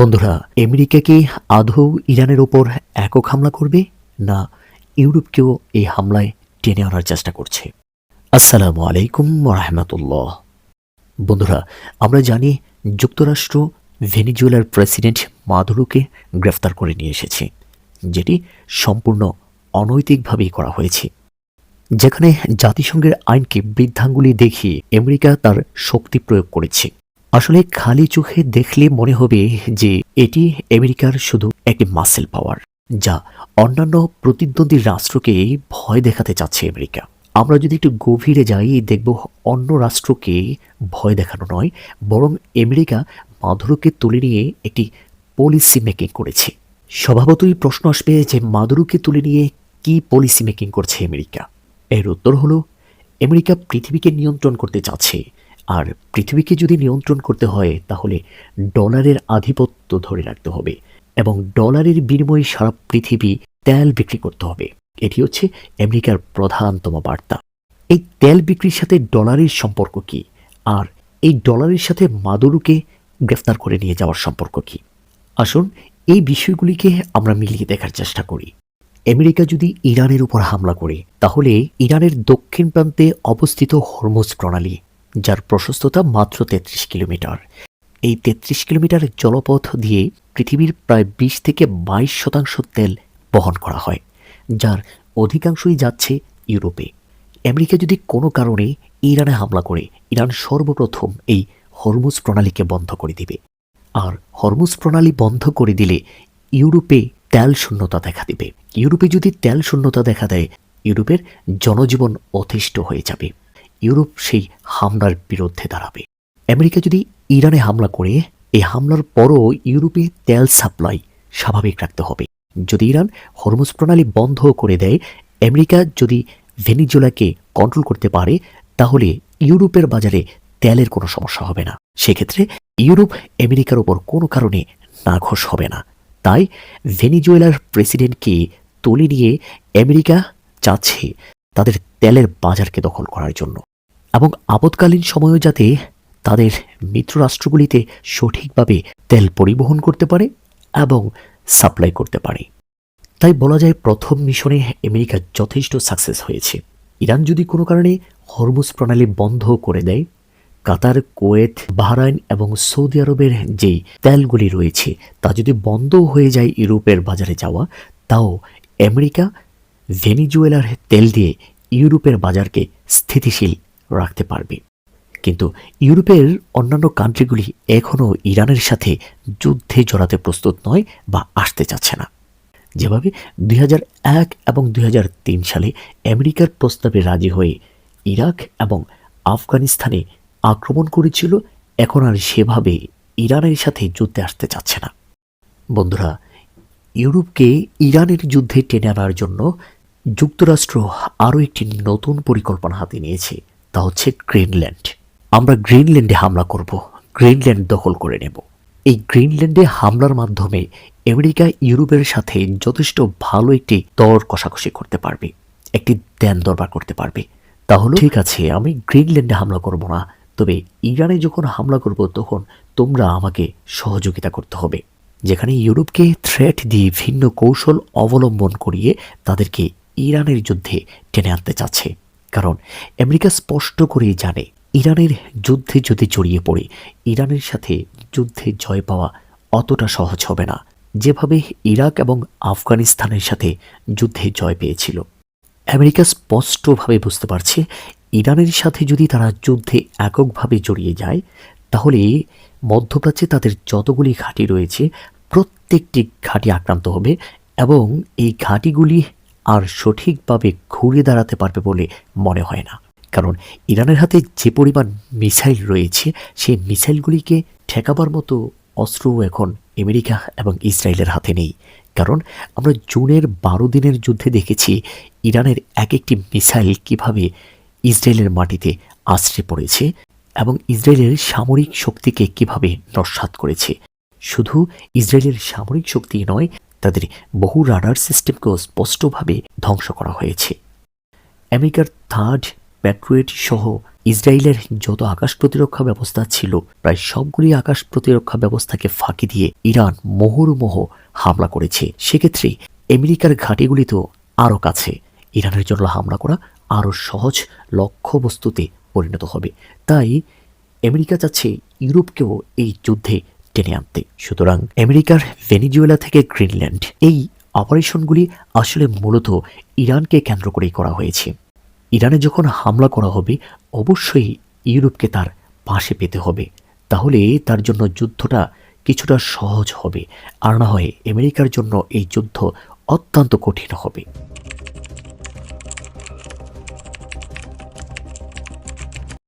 বন্ধুরা, আমেরিকা কি আদৌ ইরানের ওপর একক হামলা করবে, না ইউরোপকেও এই হামলায় টেনে আনার চেষ্টা করছে? আসসালামু আলাইকুম রহমতুল্লাহ। বন্ধুরা, আমরা জানি যুক্তরাষ্ট্র ভেনিজুয়েলার প্রেসিডেন্ট মাদুরোকে গ্রেফতার করে নিয়ে এসেছে, যেটি সম্পূর্ণ অনৈতিকভাবেই করা হয়েছে। যেখানে জাতিসংঘের আইনকে বৃদ্ধাঙ্গুলি দেখিয়ে আমেরিকা তার শক্তি প্রয়োগ করেছে। আসলে খালি চোখে দেখলে মনে হবে যে এটি আমেরিকার শুধু একটি মাসেল পাওয়ার যা অন্যান্য প্রতিদ্বন্দ্বী রাষ্ট্রকে ভয় দেখাতে চাচ্ছে আমেরিকা। আমরা যদি একটু গভীরে যাই, দেখব অন্য রাষ্ট্রকে ভয় দেখানো নয়, বরং আমেরিকা মাধুরোকে তুলে নিয়ে একটি পলিসি মেকিং করেছে। স্বভাবতই প্রশ্ন আসবে যে মাদুরোকে তুলে নিয়ে কি পলিসি মেকিং করছে আমেরিকা? এর উত্তর হলো, আমেরিকা পৃথিবীকে নিয়ন্ত্রণ করতে চাচ্ছে আর পৃথিবীকে যদি নিয়ন্ত্রণ করতে হয়, তাহলে ডলারের আধিপত্য ধরে রাখতে হবে এবং ডলারের বিনিময়ে সারা পৃথিবী তেল বিক্রি করতে হবে। এটি হচ্ছে আমেরিকার প্রধানতম বার্তা। এই তেল বিক্রির সাথে ডলারের সম্পর্ক কি? আর এই ডলারের সাথে মাদুরুকে গ্রেফতার করে নিয়ে যাওয়ার সম্পর্ক কি? আসুন এই বিষয়গুলিকে আমরা মিলিয়ে দেখার চেষ্টা করি। আমেরিকা যদি ইরানের উপর হামলা করে, তাহলে ইরানের দক্ষিণ প্রান্তে অবস্থিত হরমোজ প্রণালী যার প্রশস্ততা মাত্র তেত্রিশ কিলোমিটার। এই তেত্রিশ কিলোমিটার জলপথ দিয়ে পৃথিবীর প্রায় বিশ থেকে বাইশ শতাংশ তেল বহন করা হয়, যার অধিকাংশই যাচ্ছে ইউরোপে। আমেরিকা যদি কোনো কারণে ইরানে হামলা করে, ইরান সর্বপ্রথম এই হরমুজ প্রণালীকে বন্ধ করে দিবে। আর হরমুজ প্রণালী বন্ধ করে দিলে ইউরোপে তেল শূন্যতা দেখা দিবে। ইউরোপে যদি তেল শূন্যতা দেখা দেয়, ইউরোপের জনজীবন অতিষ্ঠ হয়ে যাবে। ইউরোপ সেই হামলার বিরুদ্ধে দাঁড়াবে। আমেরিকা যদি ইরানে হামলা করে, এই হামলার পরও ইউরোপে তেল সাপ্লাই স্বাভাবিক রাখতে হবে। যদি ইরান হরমুজ প্রণালী বন্ধ করে দেয়, আমেরিকা যদি ভেনিজুয়েলাকে কন্ট্রোল করতে পারে, তাহলে ইউরোপের বাজারে তেলের কোনো সমস্যা হবে না। সেক্ষেত্রে ইউরোপ আমেরিকার ওপর কোনো কারণে নাঘোষ হবে না। তাই ভেনিজুয়েলার প্রেসিডেন্টকে তুলে নিয়ে আমেরিকা চাচ্ছে তাদের তেলের বাজারকে দখল করার জন্য। এবং আপৎকালীন সময়ও যাতে তাদের মিত্ররাষ্ট্রগুলিতে সঠিকভাবে তেল পরিবহন করতে পারে এবং সাপ্লাই করতে পারে। তাই বলা যায় প্রথম মিশনে আমেরিকা যথেষ্ট সাকসেস হয়েছে। ইরান যদি কোনো কারণে হরমুজ প্রণালী বন্ধ করে দেয়, কাতার, কোয়েত, বাহরাইন এবং সৌদি আরবের যেই তেলগুলি রয়েছে, তা যদি বন্ধ হয়ে যায় ইউরোপের বাজারে যাওয়া, তাও আমেরিকা ভেনিজুয়েলার তেল দিয়ে ইউরোপের বাজারকে স্থিতিশীল রাখতে পারবে। কিন্তু ইউরোপের অন্যান্য কান্ট্রিগুলি এখনও ইরানের সাথে যুদ্ধে জড়াতে প্রস্তুত নয় বা আসতে চাচ্ছে না। যেভাবে দুই এক এবং দুই হাজার তিন সালে আমেরিকার প্রস্তাবে রাজি হয়ে ইরাক এবং আফগানিস্তানে আক্রমণ করেছিল, এখন আর সেভাবে ইরানের সাথে যুদ্ধে আসতে চাচ্ছে না। বন্ধুরা, ইউরোপকে ইরানের যুদ্ধে টেনে আনার জন্য যুক্তরাষ্ট্র আরও একটি নতুন পরিকল্পনা হাতে নিয়েছে। তা হচ্ছে গ্রিনল্যান্ড আমরা গ্রিনল্যান্ডে হামলা করব গ্রিনল্যান্ড দখল করে নেব। এই গ্রিনল্যান্ডে হামলার মাধ্যমে আমেরিকা, ইউরোপের সাথে যথেষ্ট ভালো একটি দর কষাকষি করতে পারবে, একটি দেন দরবার করতে পারবে। তাহলে ঠিক আছে, আমি গ্রিনল্যান্ডে হামলা করব না, তবে ইরানে যখন হামলা করব, তখন তোমরা আমাকে সহযোগিতা করতে হবে, যেখানে ইউরোপকে থ্রেট দিয়ে ভিন্ন কৌশল অবলম্বন করিয়ে তাদেরকে ইরানের যুদ্ধে টেনে আনতে চাচ্ছে। কারণ আমেরিকা স্পষ্ট করেই জানে ইরানের যুদ্ধে যদি জড়িয়ে পড়ে, ইরানের সাথে যুদ্ধে জয় পাওয়া অতটা সহজ হবে না। যেভাবে ইরাক এবং আফগানিস্তানের সাথে যুদ্ধে জয় পেয়েছিল। আমেরিকা স্পষ্টভাবে বুঝতে পারছে ইরানের সাথে যদি তারা যুদ্ধে এককভাবে জড়িয়ে যায়, তাহলে মধ্যপ্রাচ্যে তাদের যতগুলি ঘাঁটি রয়েছে, প্রত্যেকটি ঘাঁটি আক্রান্ত হবে এবং এই ঘাঁটিগুলি আর সঠিকভাবে ঘুরে দাঁড়াতে পারবে বলে মনে হয় না। কারণ ইরানের হাতে যে পরিমাণ মিসাইল রয়েছে, সেই মিসাইলগুলিকে ঠেকাবার মতো অস্ত্রও এখন আমেরিকা এবং ইসরায়েলের হাতে নেই। কারণ আমরা জুনের বারো দিনের যুদ্ধে দেখেছি, ইরানের এক একটি মিসাইল কীভাবে ইসরায়েলের মাটিতে আশ্রে পড়েছে এবং ইসরায়েলের সামরিক শক্তিকে কীভাবে নস্বাত করেছে। শুধু ইসরায়েলের সামরিক শক্তি নয় তাদের বহু রাডার সিস্টেমকেও স্পষ্টভাবে ধ্বংস করা হয়েছে। আমেরিকার থার্ড প্যাট্রোয়েট সহ ইসরায়েলের যত আকাশ প্রতিরক্ষা ব্যবস্থা ছিল, প্রায় সবগুলি আকাশ প্রতিরক্ষা ব্যবস্থাকে ফাঁকি দিয়ে ইরান মোহরমোহ হামলা করেছে। সেক্ষেত্রে আমেরিকার ঘাঁটিগুলি তো আরও কাছে। ইরানের জন্য হামলা করা আরও সহজ লক্ষ্যবস্তুতে পরিণত হবে। তাই আমেরিকা চাচ্ছে ইউরোপকেও এই যুদ্ধে টেনে আনতে। সুতরাং আমেরিকার ভেনিজুয়েলা থেকে গ্রিনল্যান্ড। এই অপারেশনগুলি আসলে মূলত ইরানকে কেন্দ্র করেই করা হয়েছে। ইরানে যখন হামলা করা হবে, অবশ্যই ইউরোপকে তার পাশে পেতে হবে। তাহলে তার জন্য যুদ্ধটা কিছুটা সহজ হবে। আর না হয় আমেরিকার জন্য এই যুদ্ধ অত্যন্ত কঠিন হবে।